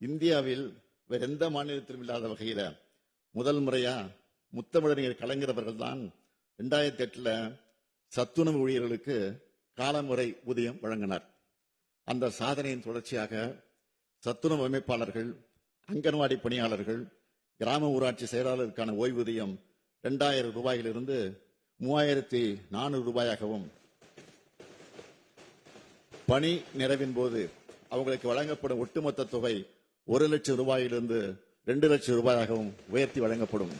இந்தியாவில் வேற எந்த மாநிலத்திலும் இல்லாத வகையில முதல் முறையா முத்தமிழறிஞர் கலைஞரவர்கள் தான் ரெண்டாயிரத்தி எட்டுல சத்துணவு ஊழியர்களுக்கு காலமுறை ஊதியம் வழங்கினார். அந்த சாதனையின் தொடர்ச்சியாக சத்துணவு அமைப்பாளர்கள் அங்கன்வாடி பணியாளர்கள் கிராம ஊராட்சி செயலாளருக்கான ஓய்வூதியம் இரண்டாயிரம் ரூபாயிலிருந்து மூவாயிரத்தி நானூறு ரூபாயாகவும் பணி நிறைவின் போது அவங்களுக்கு வழங்கப்படும் ஒட்டுமொத்த தொகை ஒரு லட்சம் ரூபாயிலிருந்து ரெண்டு லட்சம் ரூபாயாகவும் உயர்த்தி வழங்கப்படும்.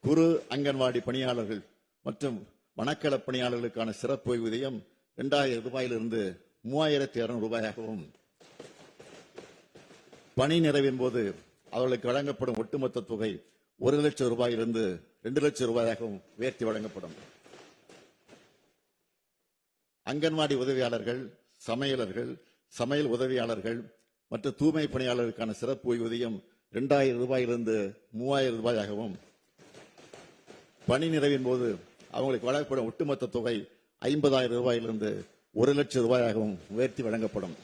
குறு அங்கன்வாடி பணியாளர்கள் மற்றும் வனக்கள பணியாளர்களுக்கான சிறப்பு ஓய்வூதியம் இரண்டாயிரம் ரூபாயிலிருந்து மூவாயிரத்தி இருநூறு ரூபாயாகவும். பணி நிறைவின் போது அவர்களுக்கு வழங்கப்படும் ஒட்டுமொத்த தொகை ஒரு லட்சம் ரூபாயிலிருந்து ரெண்டு லட்சம் ரூபாயாகவும் உயர்த்தி வழங்கப்படும். அங்கன்வாடி உதவியாளர்கள் சமையலர்கள் சமையல் உதவியாளர்கள் மற்ற தூய்மை பணியாளர்களுக்கான சிறப்பு ஓய்வூதியம் இரண்டாயிரம் ரூபாயிலிருந்து மூவாயிரம் ரூபாயாகவும் பணி நிறைவின் போது அவங்களுக்கு வழங்கப்படும் ஒட்டுமொத்த தொகை ஐம்பதாயிரம் ரூபாயிலிருந்து ஒரு லட்சம் ரூபாயாகவும் உயர்த்தி வழங்கப்படும்.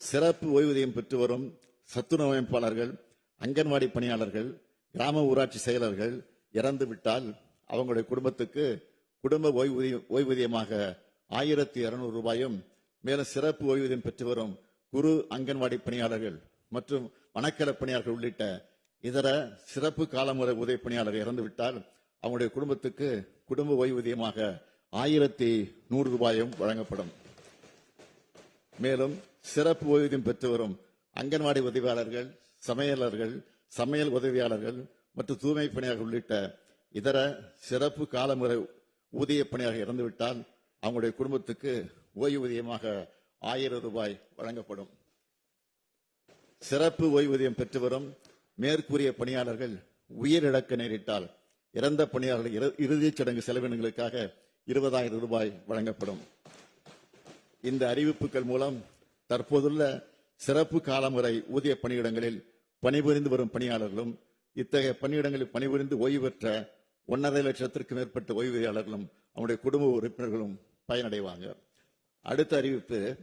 சிறப்பு ஓய்வூதியம் பெற்று வரும் சத்துணவு அமைப்பாளர்கள் அங்கன்வாடி பணியாளர்கள் கிராம ஊராட்சி செயலர்கள் இறந்து விட்டால் அவங்களுடைய குடும்பத்துக்கு குடும்ப ஓய்வூதியம் ஓய்வூதியமாக ஆயிரத்தி இருநூறு ரூபாயும் மேலும் சிறப்பு ஓய்வூதியம் பெற்று வரும் குரு அங்கன்வாடி பணியாளர்கள் மற்றும் வனக்கல பணியாளர்கள் உள்ளிட்ட இதர சிறப்பு காலமுறை உதவி பணியாளர்கள் இறந்துவிட்டால் அவங்களுடைய குடும்பத்துக்கு குடும்ப ஓய்வூதியமாக ஆயிரத்தி நூறு ரூபாயும் வழங்கப்படும். மேலும் சிறப்பு ஓய்வூதியம் பெற்று வரும் அங்கன்வாடி உதவியாளர்கள் சமையலர்கள் சமையல் உதவியாளர்கள் மற்றும் தூய்மை பணியாளர்கள் உள்ளிட்ட இதர சிறப்பு காலமுறை ஊதிய பணியாளர்கள் இறந்துவிட்டால் அவங்களுடைய குடும்பத்துக்கு ஓய்வூதியமாக ஆயிரம் ரூபாய் வழங்கப்படும். சிறப்பு ஓய்வூதியம் பெற்று வரும் மேற்கூறிய பணியாளர்கள் உயிரிழக்க நேரிட்டால் இறந்த பணியாளர்கள் இறு- இறுதிச் சடங்கு செலவினங்களுக்காக இருபதாயிரம் ரூபாய் வழங்கப்படும். இந்த அறிவிப்புகள் மூலம் தற்போதுள்ள சிறப்பு காலமுறை ஊதிய பணியிடங்களில் பணிபுரிந்து வரும் பணியாளர்களும் இத்தகைய பணியிடங்களில் பணிபுரிந்து ஓய்வு பெற்ற ஒன்றரை லட்சத்திற்கு மேற்பட்ட ஓய்வூதியாளர்களும் அவனுடைய குடும்ப உறுப்பினர்களும் பயனடைவாங்க. அடுத்த அறிவிப்பு